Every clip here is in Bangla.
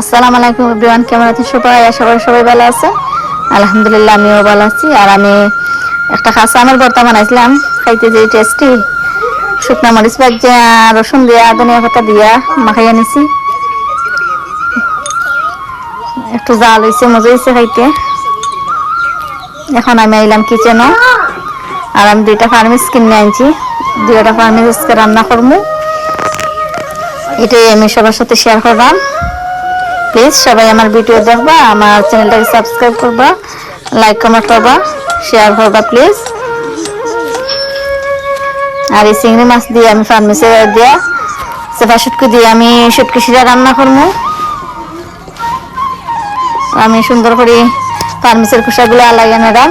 আসসালামু আলাইকুম এভরিওয়ান, কেমন আছেন সবাই? আশা করি সবাই ভালো আছে আলহামদুলিল্লাহ, আমিও ভালো আছি। আর আমি একটা খাসা আমের ভর্তা বানাইছিলাম। খাইতে যে টেস্টি শুকনা মরিচ ভাজিয়া রসুন দিয়া, ধনিয়া পাতা দিয়া মাখাই নিছি। একটু জাল হয়েছে মজা হয়েছে খাইতে। এখন আমি আইলাম কিচেনও আর আমি দুইটা ফার্মিস কিনে আনছি। দুইটা ফার্মিসকে রান্না করব এটাই আমি সবার সাথে শেয়ার করলাম। প্লিজ সবাই আমার ভিডিও দেখবা, আমার চ্যানেলটাকে সাবস্ক্রাইব করবা লাইক কমেন্ট করবা শেয়ার করবা প্লিজ আর এই চিংড়ি মাছ দিয়ে আমি ফার্মেসি দিয়া সেটা শুটকি দিয়ে আমি শুটকি শিরা রান্না করব। আমি সুন্দর করে ফার্মেসির খোসাগুলো আলাইয়া নিলাম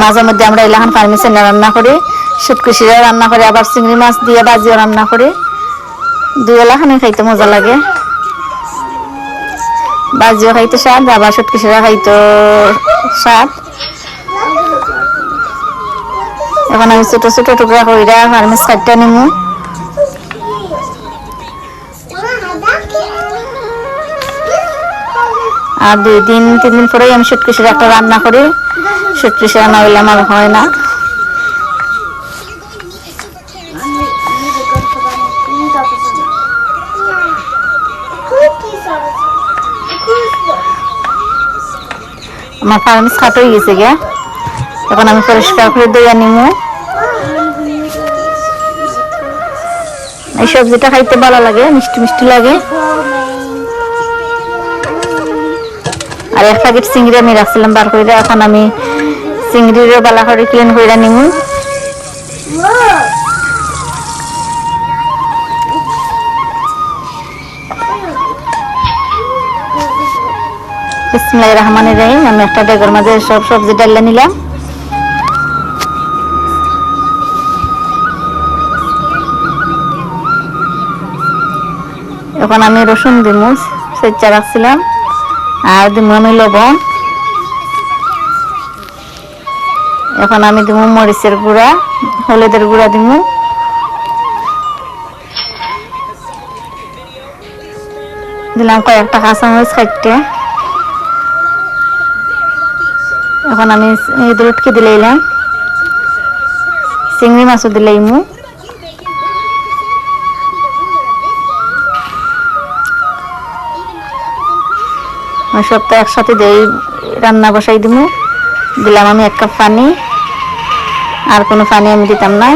মাঝে মধ্যে আমরা এলাকান ফার্মেসি রান্না করি, শুটকি শিরা রান্না করি, আবার চিংড়ি মাছ দিয়ে বাজিও রান্না করি। দুই এলাখানে খাইতে মজা লাগে। বাজিও খাইতে স্বাদ আবার শুটকি শিরা খাইতে স্বাদ। এখন আমি ছোট ছোট টুকরা কইরা ফার্মেস কাটটা নিমু। আর দুই দিন, তিন দিন পরেই আমি শিরা একটা রান্না করি। শুটকি শিরা না হইলে আমার হয় না। আমার ফার্মেস খাটো হয়ে গেছে গে। এখন আমি পরিষ্কার করে দইয়া নিমু। এই সবজিটা খাইতে ভালো লাগে, মিষ্টি মিষ্টি লাগে। আর এক প্যাকেট চিংড়ি আমি রাখছিলাম বার করে, এখন আমি চিংড়িরও বালা করে ক্লিন করে নিমু। বিসমিল্লাহ রহমান রহিম। আমি একটা ডেগের মাঝে সব সবজি ডাল্লা নিলাম। এখন আমি রসুন দিমু সেচা রাখছিলাম। আর দিমু আমি লবণ। এখন আমি দিমু মরিচের গুঁড়া, হলুদের গুঁড়া দিমু। দিলাম কয়েকটা কাঁচামরিচ খাইতে এখন আমি ঈদের উঠকে দিলাইলাম চিংড়ি মাছও দিলাইমু সবটা একসাথে দেই, রান্না বসাই দিমু। দিলাম আমি এক কাপ পানি আর কোনো পানি আমি দিতাম না।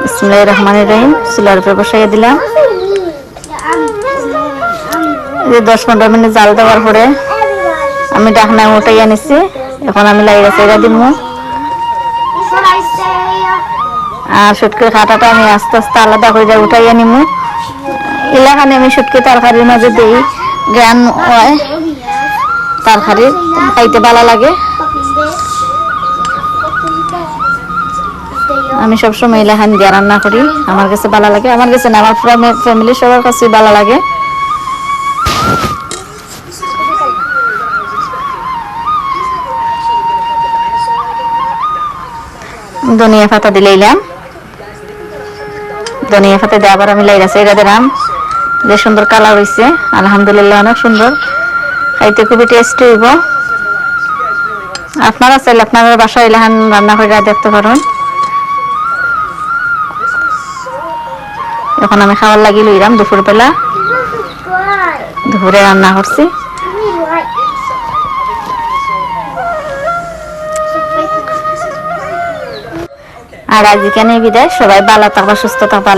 বিসমুল্লাহ রহমান রহিম। চুলার উপরে বসাইয়া দিলাম। যে দশ পনেরো মিনিট জাল দেওয়ার পরে আমি ডাকনা উঠাই নিছি এখন আমি লাইরা চাইরা দিব আর সুটকির খাটাটা আমি আস্তে আস্তে আলাদা করে যা উঠাইয়া নিমু। এলাকানে আমি সুটকি তরকারির মাঝে দিই জ্ঞান হয় তরকারির খাইতে ভালো লাগে। আমি সবসময় এলাকান দিয়ে রান্না করি, আমার কাছে ভালো লাগে। আমার কাছে না, আমার ফ্যামিলি সবার কাছে ভালো লাগে। ধনিয়া পাতা দিলাইলাম ধনিয়া পাতা দিয়ে আবার আমি লাইরা সাইরা দিলাম। যে সুন্দর কালার হয়েছে আলহামদুলিল্লাহ অনেক সুন্দর। খাইতে খুবই টেস্ট হইব। আপনারা চাইলে আপনারা বাসায় এলাহান রান্না করে দেখতে পারেন এখন আমি খাবার লাগি লইলাম দুপুর বেলা দুপুরে রান্না করছি। আর আজ এখানে বিদায় সবাই ভালো থাকবা সুস্থ থাকবা।